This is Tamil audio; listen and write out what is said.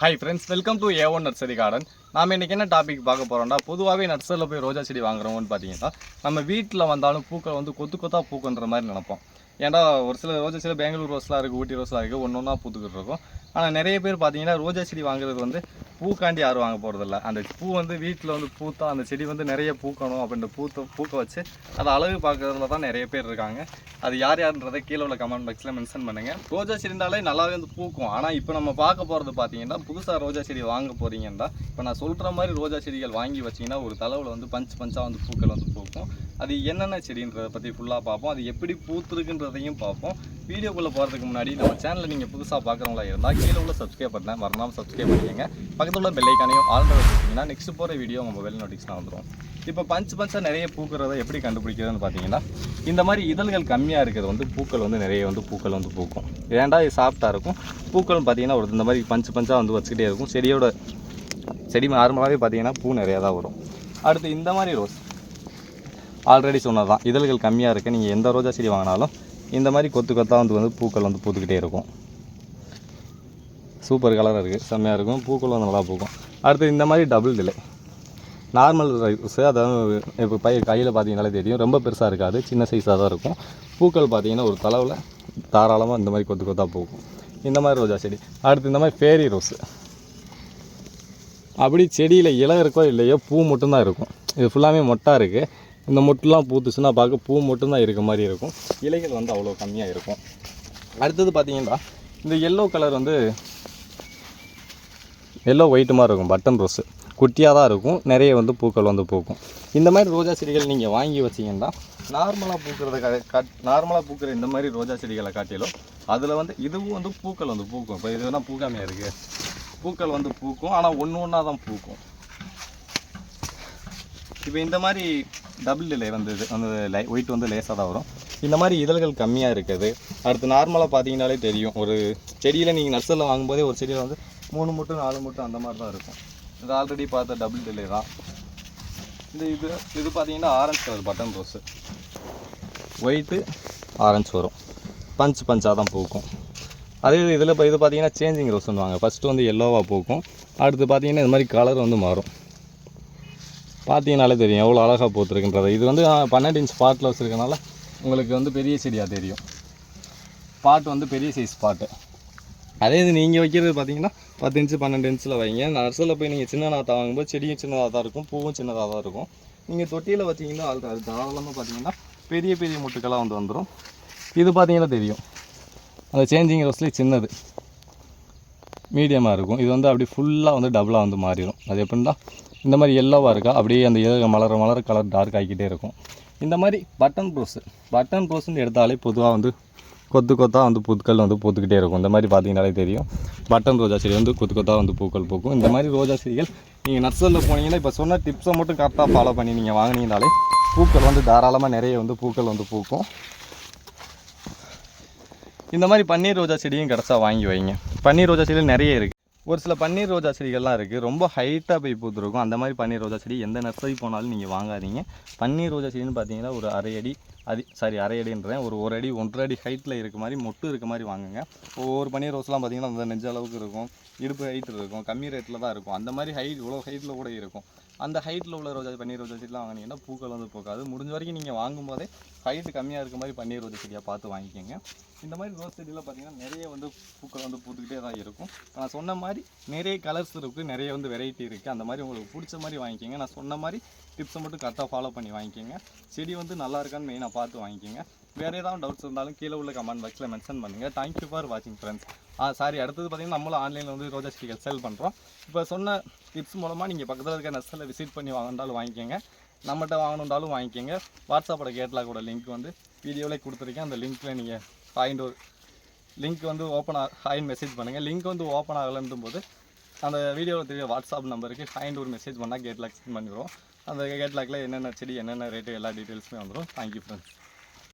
Hi friends welcome to A one nursery garden நாம் இன்றைக்கி என்ன டாபிக் பார்க்க போகிறோம்னா பொதுவாகவே நர்சரியில் போய் ரோஜா செடி வாங்குறோம்னு பார்த்தீங்கன்னா நம்ம வீட்டில் வந்தாலும் பூக்கள் வந்து கொத்து கொத்தா பூக்குன்ற மாதிரி நினைப்போம். ஏன்டா ஒரு சில ரோஜா செடி பெங்களூர் ரோஸ்லாம் இருக்குது ஊட்டி ரோஸ்லாம் இருக்குது ஒன்று ஒன்றா பூத்துக்கிட்டு இருக்கும். ஆனால் நிறைய பேர் பார்த்தீங்கன்னா ரோஜா செடி வாங்குறது வந்து பூக்காண்டி யாரும் வாங்க போகிறதில்ல அந்த பூ வந்து வீட்டில் வந்து பூத்தா அந்த செடி வந்து நிறைய பூக்கணும் அப்படின்ற பூத்த பூக்க வச்சு அதை அழகு பார்க்கறதுல தான் நிறைய பேர் இருக்காங்க. அது யார் யாருன்றதை கீழே உள்ள கமெண்ட் பாக்ஸில் மென்ஷன் பண்ணுங்கள் ரோஜா செடினாலே நல்லாவே வந்து பூக்கும். ஆனால் இப்போ நம்ம பார்க்க போகிறது பார்த்தீங்கன்னா புதுசாக ரோஜா செடி வாங்க போகிறீங்கன்னா இப்போ நான் சொல்கிற மாதிரி ரோஜா செடிகள் வாங்கி வச்சீங்கன்னா ஒரு தளவில் வந்து பஞ்ச் பஞ்சாக வந்து பூக்கள் வந்து பூக்கும். அது என்னென்ன செடின்றதை பற்றி ஃபுல்லாக பார்ப்போம். அது எப்படி பூத்துருக்குன்றதையும் பார்ப்போம். வீடியோக்குள்ளே போகிறதுக்கு முன்னாடி நம்ம சேனலில் நீங்கள் புதுசாக பார்க்குறவங்களா இருந்தால் கீழே உள்ள சப்ஸ்கிரைப் பண்ண மறக்காம சப்ஸ்கிரைப் பண்ணிக்கங்க. பக்கத்தில் உள்ள பெல்லைக்கானையும் ஆல்ரெடி வச்சுட்டிங்கன்னா நெக்ஸ்ட் போகிற வீடியோ உங்கள் மொபைல் நோட்டிஃபிகேஷன் வந்துடும் இப்போ பஞ்சு பஞ்சாக நிறைய பூக்கிறத எப்படி கண்டுபிடிக்கிறதுன்னு பார்த்தீங்கன்னா இந்த மாதிரி இதழ்கள் கம்மியாக இருக்கிறது வந்து பூக்கள் வந்து நிறைய வந்து பூக்கள் வந்து பூக்கும். ஏன்டா இது சாஃப்டாக இருக்கும்? பூக்கள் பார்த்தீங்கன்னா ஒரு இந்த மாதிரி பஞ்சு பஞ்சாக வந்து வச்சுக்கிட்டே இருக்கும். செடியோட செடி நார்மலாகவே பார்த்தீங்கன்னா பூ நிறையா தான் வரும். அடுத்து இந்த மாதிரி ரோஸ் ஆல்ரெடி சொன்னது தான் இதழ்கள் கம்மியாக இருக்குது நீங்கள் எந்த ரோஜா செடி வாங்கினாலும் இந்த மாதிரி கொத்து கொத்தாக வந்து வந்து பூக்கள் வந்து பூத்துக்கிட்டே இருக்கும். சூப்பர் கலராக இருக்குது செம்மையாக இருக்கும். பூக்கள் வந்து நல்லா பூக்கும். அடுத்து இந்த மாதிரி டபுள் டிலே நார்மல் ரைஸு அதாவது இப்போ பை கையில் பார்த்தீங்கனாலே தெரியும். ரொம்ப பெருசாக இருக்காது. சின்ன சைஸாக தான் இருக்கும். பூக்கள் பார்த்தீங்கன்னா ஒரு தளவில் தாராளமாக இந்த மாதிரி கொத்து கொத்தாக பூக்கும். இந்த மாதிரி ரோஜா செடி. அடுத்து இந்த மாதிரி ஃபேரி ரோஸு அப்படி செடியில் இலை இருக்கோ இல்லையோ பூ மட்டும்தான் இருக்கும். இது ஃபுல்லாமே மொட்டாக இருக்குது இந்த மொட்டுலாம் பூத்துச்சுன்னா பார்க்க பூ மட்டும்தான் இருக்க மாதிரி இருக்கும். இலைகள் வந்து அவ்வளோ கம்மியாக இருக்கும். அடுத்தது பார்த்தீங்கன்னா இந்த எல்லோ கலர் வந்து எல்லோ ஒயிட்டு மாதிரி இருக்கும் பட்டன் ரோஸு குட்டியாக தான் இருக்கும் நிறைய வந்து பூக்கள் வந்து பூக்கும். இந்த மாதிரி ரோஜா செடிகள் நீங்கள் வாங்கி வச்சீங்கன்னா நார்மலாக பூக்கிறத கா- காட் நார்மலாக பூக்கிற இந்த மாதிரி ரோஜா செடிகளை காட்டிலும் அதில் வந்து இதுவும் வந்து பூக்கள் வந்து பூக்கும். இப்போ இது வேணால் பூக்காமையாக இருக்குது பூக்கள் வந்து பூக்கும் ஆனால் ஒன்று ஒன்றா தான் பூக்கும். இப்போ இந்த மாதிரி டபுள் டிலே வந்தது அந்த லை ஒயிட் வந்து லேசாக தான் வரும். இந்த மாதிரி இதழ்கள் கம்மியாக இருக்குது. அடுத்து நார்மலாக பார்த்தீங்கனாலே தெரியும். ஒரு செடியில் நீங்கள் நர்சரியில் வாங்கும்போதே ஒரு செடியில் வந்து மூணு மூட்டும் நாலு மூட்டும் அந்த மாதிரி தான் இருக்கும். இது ஆல்ரெடி பார்த்த டபுள் டிலே தான். இந்த இது இது பார்த்தீங்கன்னா orange colour button rose white orange வரும். பஞ்ச் பஞ்சாக தான் பூக்கும். அதே இதில் இப்போ இது பார்த்தீங்கன்னா சேஞ்சிங் ரோஸ்னுவாங்க ஃபஸ்ட்டு வந்து எல்லோவாக பூக்கும். அடுத்து பார்த்தீங்கன்னா இந்த மாதிரி கலர் வந்து மாறும். பார்த்தீங்கனாலே தெரியும். எவ்வளோ அழகாக பூத்துருக்குன்றது. இது வந்து பன்னெண்டு இன்ச் பாட்டில் வச்சுருக்கனால உங்களுக்கு வந்து பெரிய செடியாக தெரியும். பாட்டு வந்து பெரிய சைஸ் பாட்டு அதே இது நீங்கள் வைக்கிறது பார்த்தீங்கன்னா பத்து இன்ச்சு பன்னெண்டு இன்ச்சில் வைங்க. நர்சரியில் போய் நீங்கள் சின்ன நாத்தா வாங்கும்போது செடியும் சின்னதாக தான் இருக்கும். பூவும் சின்னதாக தான் இருக்கும். நீங்கள் தொட்டியில் வச்சிங்கன்னா அது அது தாராளமாக பார்த்தீங்கன்னா பெரிய பெரிய முட்டுக்கெல்லாம் வந்து வந்துடும் இது பார்த்தீங்கன்னா தெரியும். அந்த சேஞ்சிங் ரோஸ்லேயே சின்னது. மீடியமாக இருக்கும். இது வந்து அப்படி ஃபுல்லாக வந்து டபுளாக வந்து மாறிடும் அது எப்படின்னா இந்த மாதிரி எல்லோவாக இருக்கா? அப்படியே அந்த இதழ் மலர மலர கலர் டார்க் ஆகிக்கிட்டே இருக்கும். இந்த மாதிரி பட்டன் ப்ரோஸு பட்டன் ப்ரோஸ்ன்னு எடுத்தாலே பொதுவாக வந்து கொத்து கொத்தாக வந்து பூக்கள் வந்து பூத்துக்கிட்டே இருக்கும். இந்த மாதிரி பார்த்தீங்கனாலே தெரியும். பட்டன் ரோஜா செடி வந்து கொத்து கொத்தாக வந்து பூக்கள் பூக்கும். இந்த மாதிரி ரோஜா செடிகள் நீங்கள் நர்சரியில் போனீங்கன்னா இப்போ சொன்ன டிப்ஸை மட்டும் கரெக்டாக ஃபாலோ பண்ணி நீங்கள் வாங்கினீங்கனாலே பூக்கள் வந்து தாராளமாக நிறைய வந்து பூக்கள் வந்து பூக்கும். இந்த மாதிரி பன்னீர் ரோஜா செடியும் கிடச்சா வாங்கி வைங்க. பன்னீர் ரோஜா செடியில் நிறைய இருக்குது ஒரு சில பன்னீர் ரோஜா செடிகள்லாம் இருக்குது ரொம்ப ஹைட்டாக போய் பூத்துருக்கும். அந்த மாதிரி பன்னீர் ரோஜா செடி எந்த நர்சரி போனாலும் நீங்கள் வாங்காதீங்க. பன்னீர் ரோஜா செடின்னு பார்த்தீங்கன்னா ஒரு அரை அடி அடி சாரி அரை அடின்றேன் ஒரு ஒரு அடி ஒன்றரை அடி ஹைட்டில் இருக்க மாதிரி மொட்டு இருக்க மாதிரி வாங்குங்க. ஒவ்வொரு பன்னீர் ரோஸ்லாம் பார்த்தீங்கன்னா அந்த நெஞ்ச அளவுக்கு இருக்கும். இடுப்பு ஹைட் இருக்கும். கம்மி ரேட்டில் தான் இருக்கும். அந்த மாதிரி ஹைட் இவ்வளோ ஹைட்டில் கூட இருக்கும். அந்த ஹைட்டில் உள்ள ரோஜா பன்னீர் ரோஜா செடிலாம் வாங்கினீங்கன்னா பூக்கள் வந்து போகாது முடிஞ்ச வரைக்கும் நீங்கள் வாங்கும்போதே ஹைட்டு கம்மியாக இருக்க மாதிரி பன்னீர் ரோஜா செடியாக பார்த்து வாங்கிக்கோங்க. இந்த மாதிரி ரோஸ் செடியில் பார்த்தீங்கன்னா நிறைய வந்து பூக்கள் வந்து பூத்துக்கிட்டே தான் இருக்கும். நான் சொன்ன மாதிரி நிறைய கலர்ஸ் இருக்குது நிறைய வந்து வெரைட்டி இருக்குது அந்த மாதிரி உங்களுக்கு பிடிச்ச மாதிரி வாங்கிக்கோங்க. நான் சொன்ன மாதிரி டிப்ஸை மட்டும் கரெக்டாக ஃபாலோ பண்ணி வாங்கிக்கோங்க. செடி வந்து நல்லா இருக்கான்னு மெயினாக பார்த்து வாங்கிக்கோங்க. வேறு ஏதாவது டவுட்ஸ் இருந்தாலும் கீழே உள்ள கமெண்ட் பாக்ஸில் மென்ஷன் பண்ணுங்கள் தேங்க்யூ ஃபார் வாட்சிங் ஃப்ரெண்ட்ஸ் ஆ சாரி அடுத்தது பார்த்தீங்கன்னா நம்மளும் ஆன்லைனில் வந்து ரோஜா செடிகள் செல் பண்ணுறோம் இப்போ சொன்ன டிப்ஸ் மூலமாக நீங்கள் பக்கத்தில் இருக்க நர்சரில் விசிட் பண்ணி வாங்கினாலும் வாங்கிக்கோங்க. நம்மகிட்ட வாங்கணுன்றாலும் வாங்கிக்கோங்க. வாட்ஸ்அப்போட கேட்லாகோட லிங்க் வந்து வீடியோவிலே கொடுத்துருக்கேன். அந்த லிங்க்கில் நீங்கள் ஹாயிண்ட் ஒரு லிங்க் வந்து ஓப்பன் ஹாயின் மெசேஜ் பண்ணுங்கள் லிங்க் வந்து ஓப்பன் ஆகலன்றும் போது அந்த வீடியோவில் தெரிய வாட்ஸ்அப் நம்பருக்கு ஹாயின் ஒரு மெசேஜ் பண்ணால் கேட்லாக் சென்ட் பண்ணிடுவோம். அந்த கேட்லாக்ல என்னென்ன செடி என்னென்ன ரேட்டு எல்லா டீட்டெயில்ஸுமே வந்துடும் தேங்க்யூ ஃப்ரெண்ட்ஸ்